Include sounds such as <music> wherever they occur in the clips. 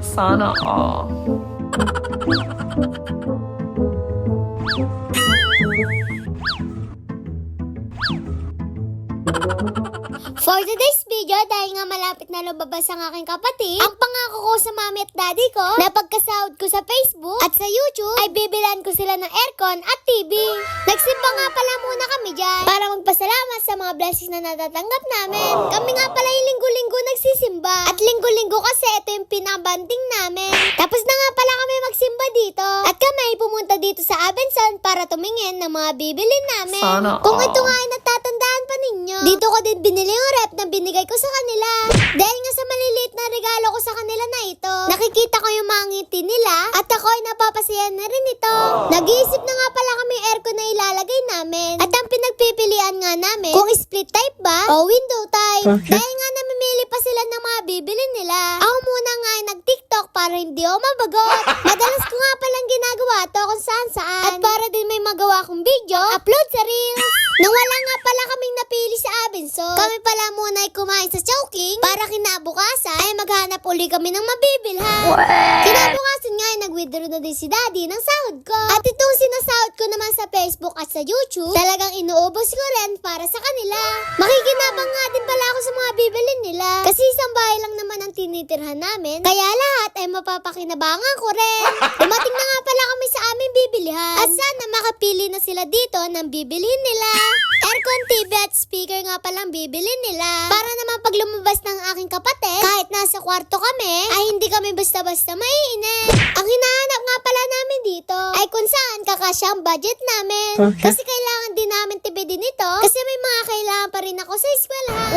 Sana all. For today's video, dahil nga malapit na lumabas ang aking kapatid, ang pangako ko sa mami at daddy ko na pagkasahod ko sa Facebook at sa YouTube ay bibilan ko sila ng aircon at TV. Nagsimba nga pala muna kami dyan para magpasalamat sa mga blessings na natatanggap namin. Kami nga pala yung linggo-linggo nagsisimba at linggo-linggo kasi ito yung pinabanding namin. Tapos na nga pala kami magsimba dito at kami ay pumunta dito sa Abenson para tumingin ng mga bibilin namin. Sana Kung ito nga ay natatandaan nila at ako ay napapasaya na rin ito. Nag-iisip na nga pala kami aircon na ilalagay namin. At ang pinagpipilian nga namin, kung split type ba o window type. Dahil nga namimili pa sila ng mga bibili nila. Ako muna nga ay nag-tiktok para hindi ako mabagot. <laughs> Madalas ko nga palang ginagawa to kung saan saan. At para din may magawa kong video, upload sa Reels. Nung wala nga pala kaming napili sa Abenson, kami pala muna ay kumain sa Chowking para kinabukasan ay maghanap uli kami ng mabibilhan. Kinabukasan nga ay nag-withdraw na din si Daddy ng sahod ko. At itong sinasahod ko naman sa Facebook at sa YouTube, talagang inuubos ko rin para sa kanila. Makikinabang nga din pala ako sa mga bibilin nila. Kasi isang bahay lang naman ang tinitirhan namin. Kaya lahat ay mapapakinabangan ko rin. <laughs> Dumating na nga pala kami sa aming bibilihan. At sana makapili na sila dito ng bibilhin nila. Speaker nga palang bibilin nila. Para naman pag lumabas ng aking kapatid, kahit nasa kwarto kami, ay hindi kami basta-basta maiinit. Ang hinahanap nga pala namin dito ay kung saan kakasya ang budget namin. Kasi kailangan din namin tipidin ito kasi may mga kailangan pa rin ako sa eskwelahan.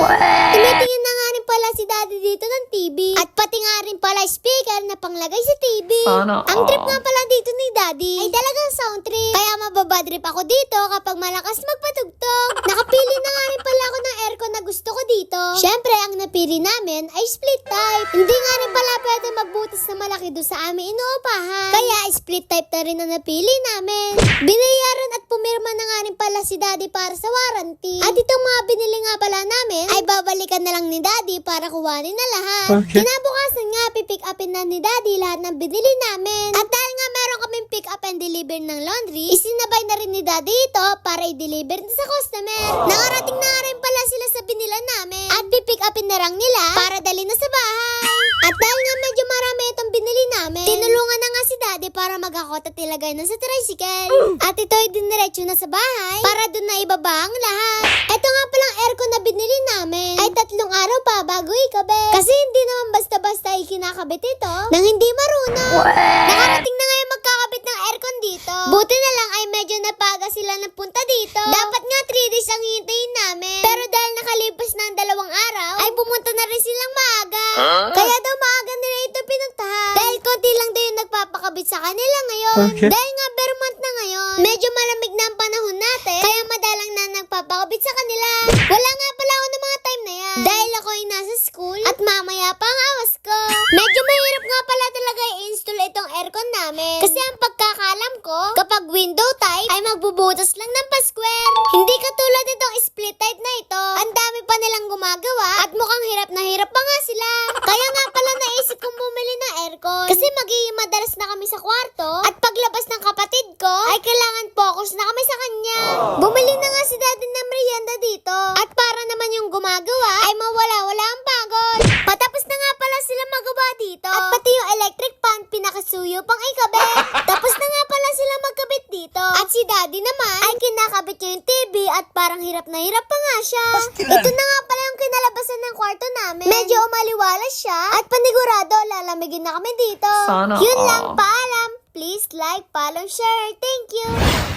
Tumitingin na nga rin pala si daddy dito ng TV. At pati nga rin pala speaker na panglagay sa TV. Sana Ang trip nga pala dito ni daddy ay talagang sound trip. Kaya mababadrip ako dito kapag malakas magpatugtog. Nakapili na nga rin pala ako ng aircon na gusto ko dito. Syempre, ang napili namin ay split type. Hindi nga rin pala pwede magbutas na malaki doon sa aming inuupahan. Kaya split type na rin ang napili namin. Binayaran at pumirma na nga rin pala si daddy para sa warranty. At itong mga binili nga pala namin ay babalikan na lang ni daddy para kuhanin na lahat. Kinabukasan nga, pipick upin na ni daddy lahat ng binili namin. At dahil nga meron kaming pick up and deliver ng laundry, isinabay na rin ni daddy ito para i-deliver sa customer. Nakarating na nga rin sila sa binilan namin. At pipick upin na lang nila para dali na sa bahay. At dahil nga medyo marami itong binili namin, tinulungan na nga si daddy para mag-akot at ilagay na sa tricycle. At ito ay diniretso na sa bahay para doon na ibaba ang lahat. Ito nga palang aircon na binili namin ay tatlong araw pa bago ikabit. Kasi hindi naman basta-basta ikinakabit ito nang hindi marunong. Nakarating na ngayon magkakabit ng aircon dito. Buti na lang ay medyo napaga sila ng punta dito. Dapat nga 3 days ang hintayin namin. Pero dahil nakalipas na ang dalawang araw, ay pumunta na rin silang maaga. Kaya daw maaga nila ito pinuntahan. Dahil konti lang daw yung nagpapakabit sa kanila ngayon. Dahil nga bare month na ngayon, medyo malamig na ang panahon natin. Kaya madalang na nagpapakabit sa kanila. Wala nga pala ako ng mga time na yan. Dahil ako ay nasa school at mamaya pa ang awas ko. Medyo mahirap nga pala talaga i-install itong aircon namin. Kasi ang pagkakalam ko, kapag window type, ay magbubutas lang ng pa-square. Aircon. Kasi madalas na kami sa kwarto at paglabas ng kapatid ko, ay kailangan focus na kami sa kanya. Bumili na nga si daddy ng merienda dito. At para naman yung gumagawa, ay mawala-wala ang pagod. Patapos na nga pala sila magawa dito. At pati yung electric fan, pinakasuyo pang ikabit. <laughs> Tapos na nga pala sila magkabit dito. At si daddy naman, ay kinakabit niya yung TV at parang hirap na hirap pa nga siya. Ito na nga pala yung kwarto umaliwalas siya at panigurado lalamigin na kami dito. Sana Yun lang, paalam. Please like, follow, share. Thank you.